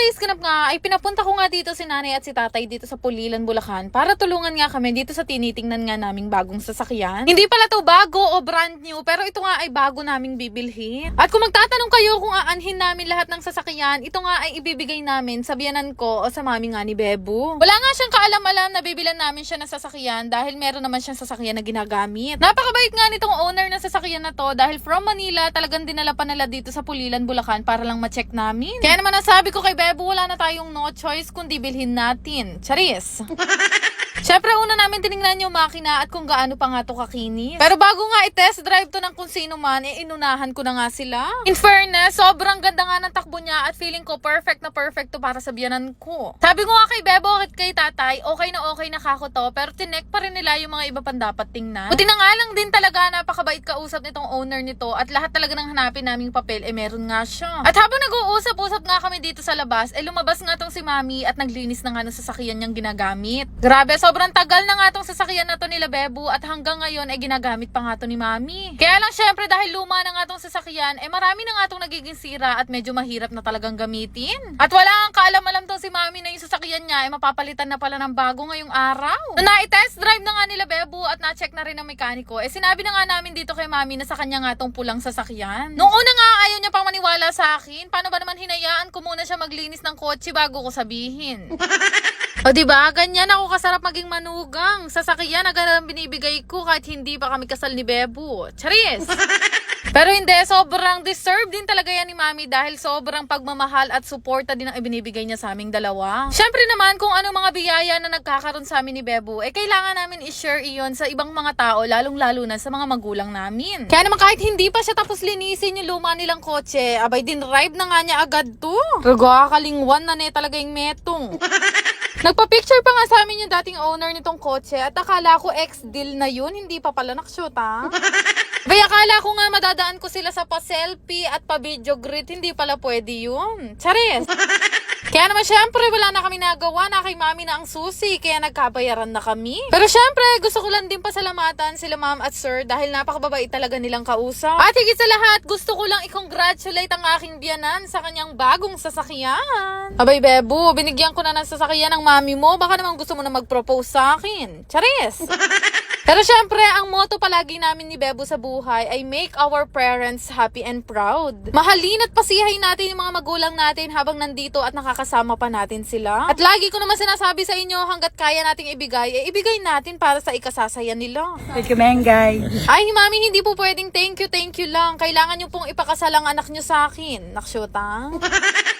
today's ganap nga ay pinapunta ko nga dito si nanay at si tatay dito sa Pulilan, Bulacan para tulungan nga kami dito sa tinitingnan nga naming bagong sasakyan. Hindi pala to bago o brand new pero ito nga ay bago naming bibilhin. At kung magtatanong kayo kung aanhin namin lahat ng sasakyan, ito nga ay ibibigay namin sa biyanan ko o sa mami nga ni Bebu. Wala nga siyang kaalam-alam na bibilan namin siya ng sasakyan dahil meron naman siyang sasakyan na ginagamit. Napakabait nga nitong owner ng sasakyan na to dahil from Manila talagang dinala pa nila dito sa Pulilan, Bulacan para lang ma-check namin. Kaya naman ang sabi ko kay Bebo, wala na tayong no choice kundi bilhin natin. Charis! Siyempre, una namin tinignan yung makina at kung gaano pa nga to kakinis. Pero bago nga i-test drive to ng kung sino man, eh, inunahan ko na nga sila. In fairness, sobrang ganda nga ng takbo niya at feeling ko perfect na perfect to para sa biyanan ko. Sabi ko nga kay Bebo at kay tatay, okay na okay na kako to, pero tinek pa rin nila yung mga iba pang dapat tingnan. Buti na nga lang din talaga, napakabait kausap nitong owner nito at lahat talaga ng hanapin naming papel, eh meron nga siya. At habang nag-uusap-usap nga kami dito sa labas, eh lumabas nga tong si Mami at naglinis na nga ng sasakyan niyang ginagamit. Grabe, sobrang tagal na nga tong sasakyan na to nila Bebu at hanggang ngayon ay ginagamit pa nga to ni Mami. Kaya lang syempre dahil luma na nga tong sasakyan, eh marami na nga tong nagiging sira at medyo mahirap na talagang gamitin. At wala ang kaalam-alam tong si Mami na yung sasakyan niya ay mapapalitan na pala ng bago ngayong araw. Nung na-test drive na nga nila Bebu at na-check na rin ng mekaniko, eh sinabi na nga namin dito kay Mami na sa kanya nga tong pulang sasakyan. Nung una nga ayaw niya pang maniwala sa akin, paano ba naman hinayaan ko muna siya maglinis ng kotse bago ko sabihin? O di ba? Ganyan ako kasarap maging manugang. Sasakyan agad ang binibigay ko kahit hindi pa kami kasal ni Bebu. Charis! Pero hindi, sobrang deserve din talaga yan ni Mami dahil sobrang pagmamahal at suporta din ang ibinibigay niya sa aming dalawa. Siyempre naman, kung ano mga biyaya na nagkakaroon sa amin ni Bebu, eh kailangan namin i-share iyon sa ibang mga tao, lalong-lalo na sa mga magulang namin. Kaya naman kahit hindi pa siya tapos linisin yung luma nilang kotse, abay din drive na nga niya agad to. Raga, kalingwan na ne talaga yung metong. Nagpa-picture pa nga sa amin yung dating owner nitong kotse at akala ko ex-deal na yun, hindi pa pala nakashoot ha. Bay, akala ko nga madadaan ko sila sa pa-selfie at pa-video greet, hindi pala pwede yun. Charis! Kaya naman syempre wala na kami nagawa na kay mami na ang susi kaya nagkabayaran na kami. Pero syempre gusto ko lang din pasalamatan sila ma'am at sir dahil napakababait talaga nilang kausap. At higit sa lahat gusto ko lang i-congratulate ang aking biyanan sa kanyang bagong sasakyan. Abay Bebu, binigyan ko na ng sasakyan ng mami mo. Baka naman gusto mo na mag-propose sa akin. Charis! Pero syempre, ang motto palagi namin ni Bebo sa buhay ay make our parents happy and proud. Mahalin at pasihay natin yung mga magulang natin habang nandito at nakakasama pa natin sila. At lagi ko naman sinasabi sa inyo hanggat kaya nating ibigay, eh ibigay natin para sa ikasasaya nila. Thank you, Mengay. Ay, mami, hindi po pwedeng thank you, thank you lang. Kailangan nyo pong ipakasal ang anak nyo sa akin. Naksyota?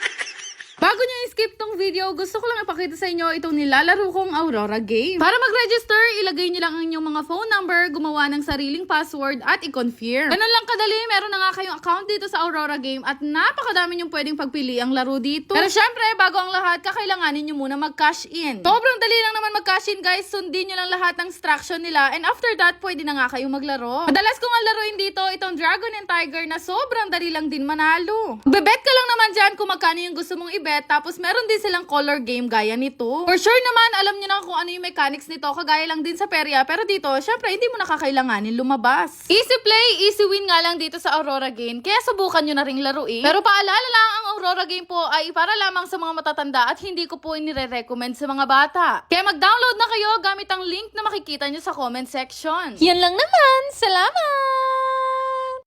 Bago nyo i-skip tong video, gusto ko lang ipakita sa inyo itong nilalaro kong Aurora game. Para mag-register, ilagay nyo lang ang inyong mga phone number, gumawa ng sariling password, at i-confirm. Ganun lang kadali, meron na nga kayong account dito sa Aurora game at napakadami nyong pwedeng pagpili ang laro dito. Pero syempre, bago ang lahat, kakailanganin nyo muna mag-cash in. Sobrang dali lang naman mag-cash in guys, sundin nyo lang lahat ng instruction nila and after that, pwede na nga kayong maglaro. Madalas ko nga laruin dito itong Dragon and Tiger na sobrang dali lang din manalo. Bebet ka lang naman dyan kung magkano yung gusto mong ibet tapos meron din silang color game gaya nito. For sure naman, alam nyo na kung ano yung mechanics nito kagaya lang din sa perya pero dito, syempre hindi mo nakakailanganin lumabas. Easy play, easy win nga lang dito sa Aurora game kaya subukan nyo na ring laruin. Pero paalala lang, ang Aurora game po ay para lamang sa mga matatanda at hindi ko po inire-recommend sa mga bata. Kaya mag-download na kayo gamit ang link na makikita nyo sa comment section. Yan lang naman. Salamat!